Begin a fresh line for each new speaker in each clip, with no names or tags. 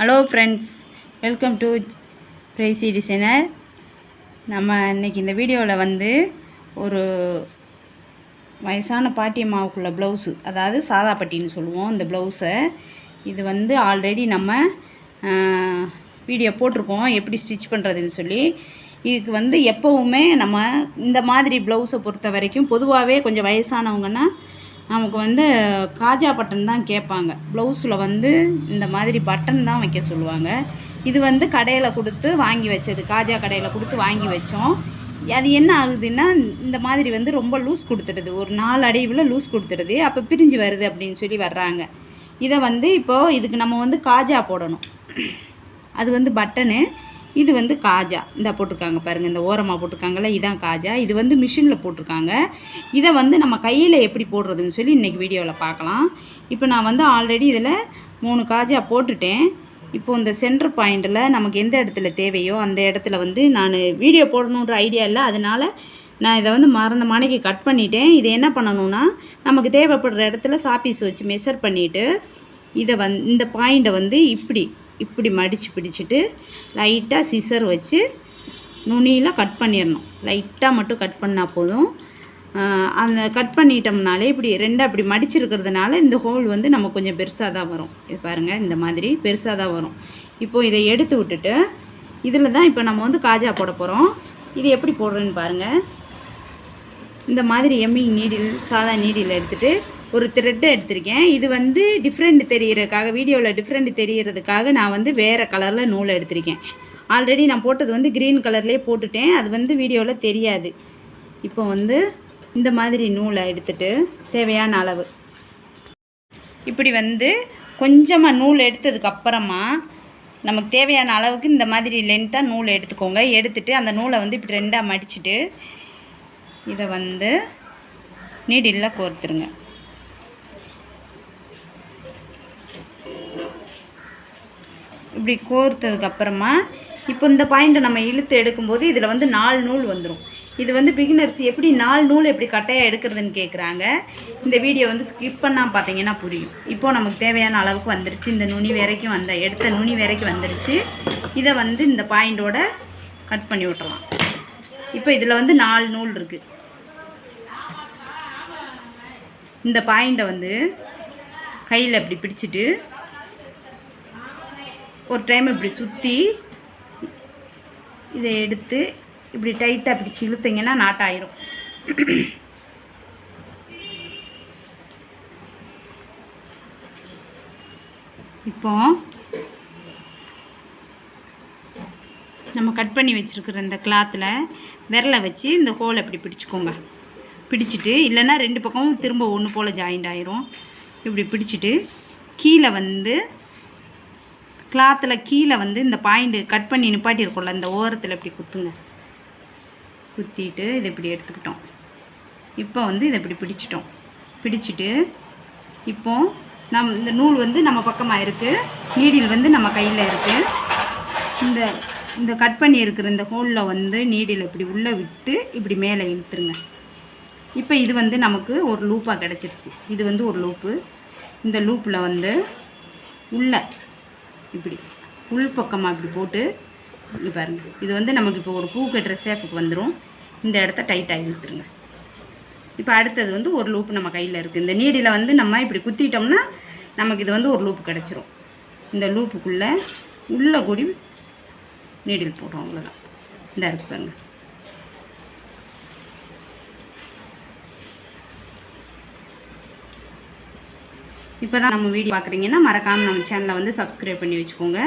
Hello friends welcome to pricey designer நம்ம இன்னைக்கு இந்த வீடியோவில் வந்து ஒரு வயசான பாட்டியம்மாவுக்குள்ள ப்ளவுஸு அதாவது சாதா பட்டின்னு சொல்லுவோம் இந்த ப்ளவுஸை இது வந்து ஆல்ரெடி நம்ம வீடியோ போட்டிருக்கோம். எப்படி ஸ்டிச் பண்ணுறதுன்னு சொல்லி. இதுக்கு வந்து எப்போவுமே நம்ம இந்த மாதிரி ப்ளவுஸை பொறுத்த வரைக்கும் பொதுவாகவே கொஞ்சம் வயசானவங்கன்னா நமக்கு வந்து காஜா பட்டன் தான் கேட்பாங்க. ப்ளவுஸில் வந்து இந்த மாதிரி பட்டன் தான் வைக்க சொல்லுவாங்க. இது வந்து கடையில் கொடுத்து வாங்கி வச்சது. காஜா கடையில் கொடுத்து வாங்கி வச்சோம். அது என்ன ஆகுதுன்னா இந்த மாதிரி வந்து ரொம்ப லூஸ் கொடுத்துடுது. ஒரு நாலு அடைவில் லூஸ் கொடுத்துடுது. அப்போ பிரிஞ்சு வருது அப்படின்னு சொல்லி வர்றாங்க. இதை வந்து இப்போது இதுக்கு நம்ம வந்து காஜா போடணும். அது வந்து பட்டனு. இது வந்து காஜா. இந்த போட்டிருக்காங்க பாருங்கள் இந்த ஓரமாக போட்டிருக்காங்கல்ல இதான் காஜா. இது வந்து மிஷினில் போட்டிருக்காங்க. இதை வந்து நம்ம கையில் எப்படி போடுறதுன்னு சொல்லி இன்றைக்கி வீடியோவில் பார்க்கலாம். இப்போ நான் வந்து ஆல்ரெடி இதில் மூணு காஜா போட்டுட்டேன். இப்போ இந்த சென்டர் பாயிண்டில் நமக்கு எந்த இடத்துல தேவையோ அந்த இடத்துல வந்து நான் வீடியோ போடணுன்ற ஐடியா இல்லை. அதனால் நான் இதை வந்து மறந்த மணிக்கு கட் பண்ணிட்டேன். இதை என்ன பண்ணணும்னா நமக்கு தேவைப்படுற இடத்துல சாப்பீஸ் வச்சு மெஷர் பண்ணிவிட்டு இதை வந் இந்த பாயிண்ட்டை வந்து இப்படி இப்படி மடித்து பிடிச்சிட்டு லைட்டாக சிசர் வச்சு நுனியில் கட் பண்ணிடணும் லைட்டாக மட்டும் கட் பண்ணால் போதும். அந்த கட் பண்ணிட்டோம்னாலே இப்படி ரெண்டாக இப்படி மடிச்சிருக்கிறதுனால இந்த ஹோல் வந்து நம்ம கொஞ்சம் பெருசாக தான் வரும். இது பாருங்கள் இந்த மாதிரி பெருசாக தான் வரும். இப்போது இதை எடுத்து விட்டுட்டு இதில் தான் இப்போ நம்ம வந்து காஜா போட போகிறோம் இது எப்படி போடுறேன்னு பாருங்கள் இந்த மாதிரி எம்மிங் நீடில் சாதா நீடில் எடுத்துகிட்டு ஒரு த்ரெட்டை எடுத்திருக்கேன். இது வந்து டிஃப்ரெண்ட் தெரிகிறதுக்காக வீடியோவில் டிஃப்ரெண்ட் தெரிகிறதுக்காக நான் வந்து வேறு கலரில் நூலை எடுத்திருக்கேன். ஆல்ரெடி நான் போட்டது வந்து க்ரீன் கலர்லேயே போட்டுட்டேன். அது வந்து வீடியோவில் தெரியாது. இப்போ வந்து இந்த மாதிரி நூலை எடுத்துகிட்டு தேவையான அளவு. இப்படி வந்து கொஞ்சமாக நூல் எடுத்ததுக்கப்புறமா நமக்கு தேவையான அளவுக்கு இந்த மாதிரி லென்த்தாக நூலை எடுத்துக்கோங்க. எடுத்துட்டு அந்த நூலை வந்து இப்படி ரெண்டாக மடிச்சுட்டு இதை வந்து நீடிலில் கோர்த்துருங்க. இப்படி கோர்த்ததுக்கப்புறமா இப்போ இந்த பாயிண்ட்டை நம்ம இழுத்து எடுக்கும்போது இதில் வந்து நாலு நூல் வந்துடும் இது வந்து பிகினர்ஸ் எப்படி நாலு நூல் எப்படி கட்டையாக எடுக்கிறதுன்னு கேட்குறாங்க இந்த வீடியோ வந்து ஸ்கிப் பண்ணால் பார்த்தீங்கன்னா புரியும். இப்போது நமக்கு தேவையான அளவுக்கு வந்துருச்சு. இந்த நுனி வரைக்கும் வந்த எடுத்த நுனி வரைக்கும் வந்துருச்சு. இதை வந்து இந்த பாயிண்டோட கட் பண்ணி விட்டுறலாம். இப்போ இதில் வந்து நாலு நூல் இருக்குது இந்த பாயிண்டை வந்து கையில் இப்படி பிடிச்சிட்டு ஒரு டைம் இப்படி சுற்றி இதை எடுத்து இப்படி டைட்டாக பிடிச்சி இழுத்தீங்கன்னா நாட்டாயிரும் இப்போ நம்ம கட் பண்ணி வச்சுருக்கிற இந்த கிளாத்தில் விரலை வச்சு இந்த ஹோலை இப்படி பிடிச்சிக்கோங்க. பிடிச்சிட்டு இல்லைன்னா ரெண்டு பக்கமும் திரும்ப ஒன்று போல் ஜாயிண்ட் ஆயிரும். இப்படி பிடிச்சிட்டு கீழே வந்து கிளாத்தில் கீழே வந்து இந்த பாயிண்ட்டு கட் பண்ணி நிப்பாட்டியிருக்கோம்ல இந்த ஓரத்தில் இப்படி குத்துங்க. குத்திட்டு இதை இப்படி எடுத்துக்கிட்டோம். இப்போ வந்து இதை இப்படி பிடிச்சிட்டோம். பிடிச்சிட்டு இப்போ நம் இந்த நூல் வந்து நம்ம பக்கமாக இருக்குது நீடில் வந்து நம்ம கையில் இருக்குது இந்த இந்த கட் பண்ணி இருக்கிற இந்த ஹோலில் வந்து நீடில் இப்படி உள்ளே விட்டு இப்படி மேலே இழுத்துருங்க. இப்போ இது வந்து நமக்கு ஒரு லூப்பாக கிடச்சிருச்சு. இது வந்து ஒரு லூப்பு இந்த லூப்பில் வந்து உள்ளே இப்படி உள் பக்கமாக இப்படி போட்டு இங்கே பாருங்கள் இது வந்து நமக்கு இப்போ ஒரு பூ கட்டுற சேஃபுக்கு வந்துடும் இந்த இடத்த டைட்டாக இழுத்துருங்க. இப்போ அடுத்தது வந்து ஒரு லூப் நம்ம கையில் இருக்குது இந்த நீடியில் வந்து நம்ம இப்படி குத்திட்டோம்னா நமக்கு இது வந்து ஒரு லூப் கிடச்சிரும். இந்த லூப்புக்குள்ளே உள்ளே கூடி நீடில் போடுறோம். அவ்வளோதான் இந்த இருக்கு பாருங்கள் இப்போ தான் நம்ம வீடியோ பார்க்குறீங்கன்னா மறக்காமல் நம்ம சேனலை வந்து சப்ஸ்கிரைப் பண்ணி வச்சுக்கோங்க.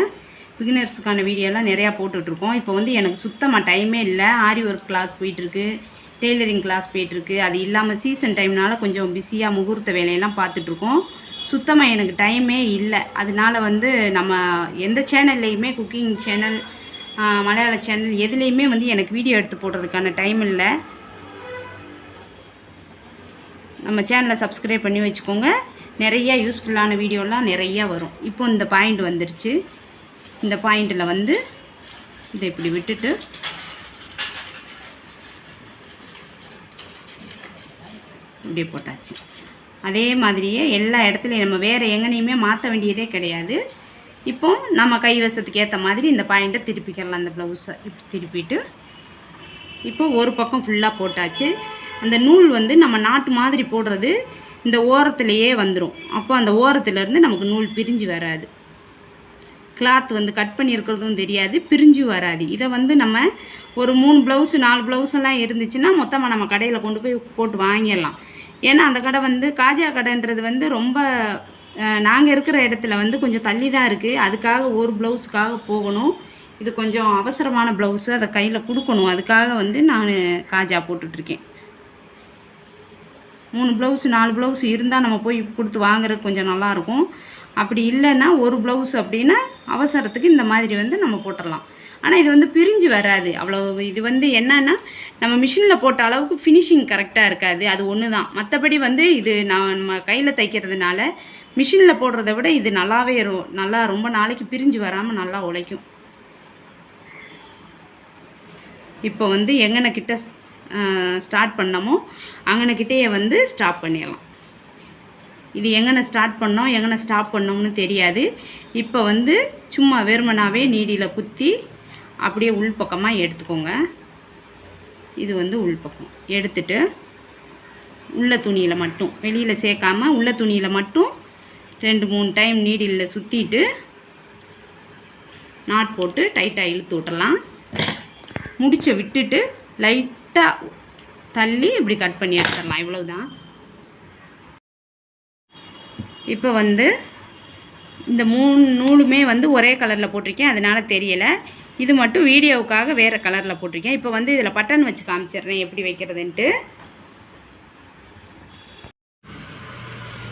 பிகினர்ஸுக்கான வீடியோலாம் நிறையா போட்டுட்ருக்கோம். இப்போ வந்து எனக்கு சுத்தமாக டைமே இல்லை. ஆரி ஒர்க் கிளாஸ் போயிட்டுருக்கு டெய்லரிங் கிளாஸ் போயிட்டுருக்கு அது இல்லாமல் சீசன் டைம்னால கொஞ்சம் பிஸியாக முகூர்த்த வேலையெல்லாம் பார்த்துட்ருக்கோம் சுத்தமாக எனக்கு டைமே இல்லை. அதனால வந்து நம்ம எந்த சேனல்லையுமே குக்கிங் சேனல் மலையாள சேனல் எதுலேயுமே வந்து எனக்கு வீடியோ எடுத்து போடுறதுக்கான டைம் இல்லை. நம்ம சேனலை சப்ஸ்கிரைப் பண்ணி வச்சுக்கோங்க. நிறைய யூஸ்ஃபுல்லான வீடியோலாம் நிறையா வரும். இப்போ இந்த பாயிண்ட் வந்துருச்சு. இந்த பாயிண்டில் வந்து இதை இப்படி விட்டுட்டு இப்படி போட்டாச்சு. அதே மாதிரியே எல்லா இடத்துலையும் நம்ம வேறு எங்கனையுமே மாற்ற வேண்டியதே கிடையாது. இப்போ நம்ம கைவசத்துக்கு ஏற்ற மாதிரி இந்த பாயிண்ட்டை திருப்பிக்கலாம். அந்த ப்ளவுஸை இப்படி திருப்பிட்டு இப்போ ஒரு பக்கம் ஃபுல்லாக போட்டாச்சு. அந்த நூல் வந்து நம்ம நாட்டு மாதிரி போடுறது இந்த ஓரத்துலேயே வந்துடும் அப்போ அந்த ஓரத்துலேருந்து நமக்கு நூல் பிரிஞ்சு வராது. கிளாத் வந்து கட் பண்ணியிருக்கிறதும் தெரியாது பிரிஞ்சு வராது. இதை வந்து நம்ம ஒரு மூணு ப்ளவுஸு நாலு ப்ளவுஸெல்லாம் இருந்துச்சுன்னா மொத்தமாக நம்ம கடையில் கொண்டு போய் போட்டு வாங்கிடலாம். ஏன்னா அந்த கடை வந்து காஜா கடைன்றது வந்து ரொம்ப நாங்கள் இருக்கிற இடத்துல வந்து கொஞ்சம் தள்ளி தான் இருக்குது அதுக்காக ஒரு ப்ளவுஸுக்காக போகணும். இது கொஞ்சம் அவசரமான ப்ளவுஸு அதை கையில் கொடுக்கணும். அதுக்காக வந்து நான் காஜா போட்டுட்ருக்கேன் மூணு ப்ளவுஸ் நாலு ப்ளவுஸ் இருந்தால் நம்ம போய் கொடுத்து வாங்குறது கொஞ்சம் நல்லாயிருக்கும். அப்படி இல்லைன்னா ஒரு ப்ளவுஸ் அப்படின்னா அவசரத்துக்கு இந்த மாதிரி வந்து நம்ம போட்டுடலாம். ஆனால் இது வந்து பிரிஞ்சு வராது. அவ்வளோ இது வந்து என்னன்னா நம்ம மிஷினில் போட்ட அளவுக்கு ஃபினிஷிங் கரெக்டாக இருக்காது. அது ஒன்று தான் மற்றபடி வந்து இது நான் நம்ம கையில் தைக்கிறதுனால மிஷினில் போடுறத விட இது நல்லாவே ரொ- நல்லா ரொம்ப நாளைக்கு பிரிஞ்சு வராமல் நல்லா உழைக்கும். இப்போ வந்து எங்கன கிட்ட ஸ்டார்ட் பண்ணமோ அங்கனக்கிட்டேயே வந்து ஸ்டாப் பண்ணிடலாம் இது எங்கன ஸ்டார்ட் பண்ணோம் எங்கன ஸ்டாப் பண்ணோம்னு தெரியாது. இப்போ வந்து சும்மா வெறுமனாவே நீடியில் குத்தி அப்படியே உள்பக்கமாக எடுத்துக்கோங்க. இது வந்து உள்பக்கம். எடுத்துட்டு உள்ள துணியில் மட்டும் வெளியில் சேர்க்காம உள்ள துணியில் மட்டும் ரெண்டு மூணு டைம் நீடிலில் சுற்றிட்டு நாட் போட்டு டைட்டாக இழுத்து விட்டலாம் முடிச்சை விட்டுட்டு லைட் லைட்டாக தள்ளி இப்படி கட் பண்ணி எடுத்துடலாம். இவ்வளோதான் இப்போ வந்து இந்த மூணு நூலுமே வந்து ஒரே கலரில் போட்டிருக்கேன். அதனால் தெரியலை. இது மட்டும் வீடியோவுக்காக வேறு கலரில் போட்டிருக்கேன். இப்போ வந்து இதில் பட்டன் வச்சு காமிச்சிடுறேன். எப்படி வைக்கிறதுன்ட்டு.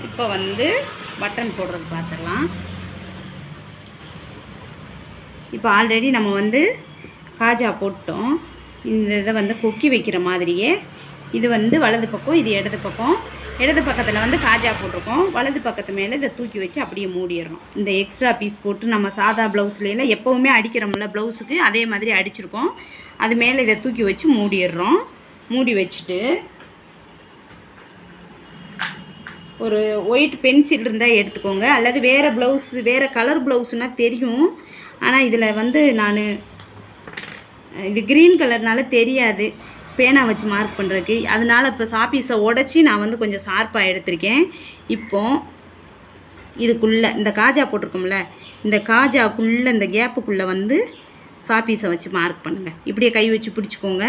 இப்போ வந்து பட்டன் போடுறது பார்த்துடலாம். இப்போ ஆல்ரெடி நம்ம வந்து காஜா போட்டோம். இந்த இதை வந்து கொக்கி வைக்கிற மாதிரியே. இது வந்து வலது பக்கம் இது இடது பக்கம். இடது பக்கத்தில் வந்து காஜா போட்டிருக்கோம். வலது பக்கத்து மேலே இதை தூக்கி வச்சு அப்படியே மூடிடுறோம். இந்த எக்ஸ்ட்ரா பீஸ் போட்டு நம்ம சாதா ப்ளவுஸ்லாம் எப்போவுமே அடிக்கிறோம்ல ப்ளவுஸுக்கு அதே மாதிரி அடிச்சிருக்கோம். அது மேலே இதை தூக்கி வச்சு மூடிடுறோம். மூடி வச்சுட்டு ஒரு ஒயிட் பென்சில் இருந்தால் எடுத்துக்கோங்க. அல்லது வேறு ப்ளவுஸ் வேறு கலர் ப்ளவுஸ்னால் தெரியும். ஆனால் இதில் வந்து நான் இது க்ரீன் கலர்னால தெரியாது. பேனா வச்சு மார்க் பண்ணுறதுக்கு அதனால இப்போ சாப்பீஸை உடச்சி நான் வந்து கொஞ்சம் ஷார்ப்பாக எடுத்திருக்கேன். இப்போ இதுக்குள்ளே இந்த காஜா போட்டிருக்கோம்ல இந்த காஜாக்குள்ளே இந்த கேப்புக்குள்ளே வந்து சாப்பீஸை வச்சு மார்க் பண்ணுங்கள் இப்படியே கை வச்சு பிடிச்சிக்கோங்க.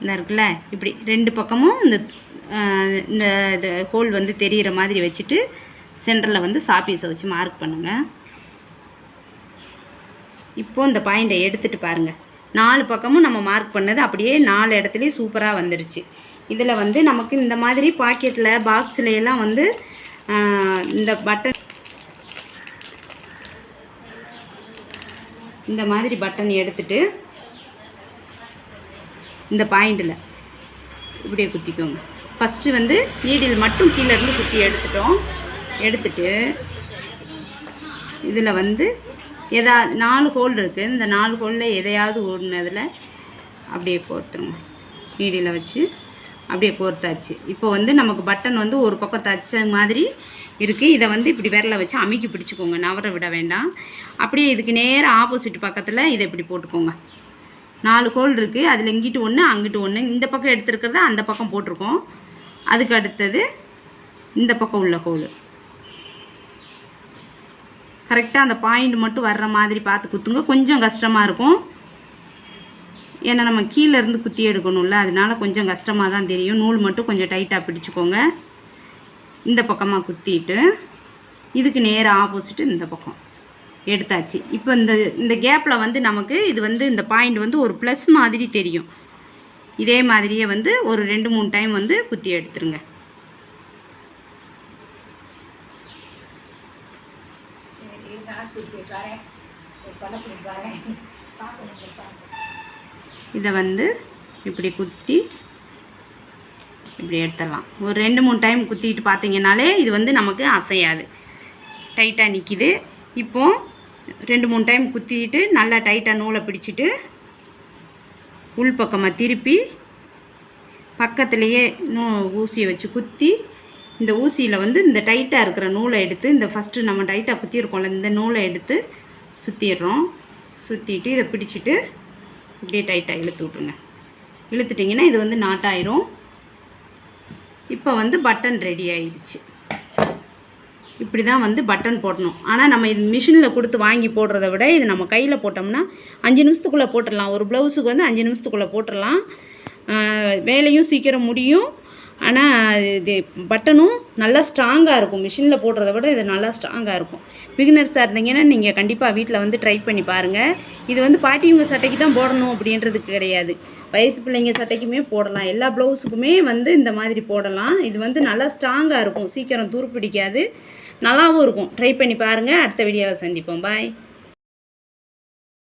இந்த இருக்குல்ல இப்படி ரெண்டு பக்கமும் இந்த இந்த இது ஹோல் வந்து தெரிகிற மாதிரி வச்சுட்டு சென்டரில் வந்து சாப்பீஸை வச்சு மார்க் பண்ணுங்கள் இப்போது இந்த பாயிண்டை எடுத்துகிட்டு பாருங்கள் நாலு பக்கமும் நம்ம மார்க் பண்ணது அப்படியே நாலு இடத்துலையும் சூப்பராக வந்துடுச்சு. இதில் வந்து நமக்கு இந்த மாதிரி பாக்கெட்டில் பாக்ஸில் எல்லாம் வந்து இந்த பட்டன் இந்த மாதிரி பட்டன் எடுத்துட்டு இந்த பாயிண்டில் இப்படியே குத்திக்கோங்க. ஃபஸ்ட்டு வந்து நீடில் மட்டும் கீழே இருந்து குத்தி எடுத்துட்டோம். எடுத்துட்டு இதில் வந்து எதா நாலு ஹோல் இருக்குது இந்த நாலு ஹோலில் எதையாவது ஓடினதில் அப்படியே கோர்த்துருங்க. நீடியில் வச்சு அப்படியே கோர்த்தாச்சு. இப்போ வந்து நமக்கு பட்டன் வந்து ஒரு பக்கம் தச்ச மாதிரி இருக்குது இதை வந்து இப்படி விரலை வச்சு அமுக்கி பிடிச்சிக்கோங்க. நவர விட வேண்டாம். அப்படியே இதுக்கு நேராக ஆப்போசிட் பக்கத்தில் இதை இப்படி போட்டுக்கோங்க. நாலு ஹோல் இருக்குது அதில் இங்கிட்டு ஒன்று அங்கிட்டு ஒன்று இந்த பக்கம் எடுத்துருக்கிறத அந்த பக்கம் போட்டிருக்கோம். அதுக்கு அடுத்தது இந்த பக்கம் உள்ள ஹோலு கரெக்டாக அந்த பாயிண்ட் மட்டும் வர்ற மாதிரி பார்த்து குத்துங்க. கொஞ்சம் கஷ்டமாக இருக்கும். ஏன்னா நம்ம கீழேருந்து குத்தி எடுக்கணும்ல. அதனால கொஞ்சம் கஷ்டமாக தான் தெரியும். நூல் மட்டும் கொஞ்சம் டைட்டாக பிடிச்சிக்கோங்க. இந்த பக்கமாக குத்திட்டு இதுக்கு நேராக ஆப்போசிட்டு இந்த பக்கம். எடுத்தாச்சு. இப்போ இந்த இந்த கேப்பில் வந்து நமக்கு இது வந்து இந்த பாயிண்ட் வந்து ஒரு ப்ளஸ் மாதிரி தெரியும். இதே மாதிரியே வந்து ஒரு ரெண்டு மூணு டைம் வந்து குத்தி எடுத்துருங்க. இதை வந்து இப்படி குத்தி இப்படி எடுத்துடலாம். ஒரு ரெண்டு மூணு டைம் குத்திட்டு பார்த்தீங்கனாலே இது வந்து நமக்கு அசையாது. டைட்டாக நிற்கிது இப்போ ரெண்டு மூணு டைம் குத்திட்டு நல்லா டைட்டாக நூலை பிடிச்சிட்டு உள்பக்கமாக திருப்பி பக்கத்துலேயே நூ ஊசியை வச்சு குத்தி இந்த ஊசியில் வந்து இந்த டைட்டாக இருக்கிற நூலை எடுத்து இந்த ஃபஸ்ட்டு நம்ம டைட்டாக குத்திருக்கோம்ல இந்த நூலை எடுத்து சுற்றிடுறோம் சுற்றிட்டு இதை பிடிச்சிட்டு இப்படியே டைட்டாக இழுத்து விட்ருங்க. இழுத்துட்டிங்கன்னா இது வந்து நாட்டாயிரும். இப்போ வந்து பட்டன் ரெடி ஆயிடுச்சு. இப்படி தான் வந்து பட்டன் போடணும். ஆனால் நம்ம இது மிஷினில் கொடுத்து வாங்கி போடுறத விட இது நம்ம கையில் போட்டோம்னா அஞ்சு நிமிஷத்துக்குள்ளே போட்டுடலாம். ஒரு ப்ளவுஸுக்கு வந்து அஞ்சு நிமிஷத்துக்குள்ளே போட்டுடலாம். வேலையும் சீக்கிரம் முடியும். ஆனால் இது பட்டனும் நல்லா ஸ்ட்ராங்காக இருக்கும். மிஷினில் போடுறத விட இது நல்லா ஸ்ட்ராங்காக இருக்கும். பிகினர்ஸாக இருந்தீங்கன்னா நீங்கள் கண்டிப்பாக வீட்டில் வந்து ட்ரை பண்ணி பாருங்கள் இது வந்து பாட்டிவங்க சட்டைக்கு தான் போடணும் அப்படின்றதுக்கு கிடையாது. வயசு பிள்ளைங்க சட்டைக்குமே போடலாம். எல்லா ப்ளவுஸுக்குமே வந்து இந்த மாதிரி போடலாம். இது வந்து நல்லா ஸ்ட்ராங்காக இருக்கும். சீக்கிரம் துருப்பிடிக்காது நல்லாவும் இருக்கும். ட்ரை பண்ணி பாருங்கள் அடுத்த வீடியோவில் சந்திப்போம். பாய்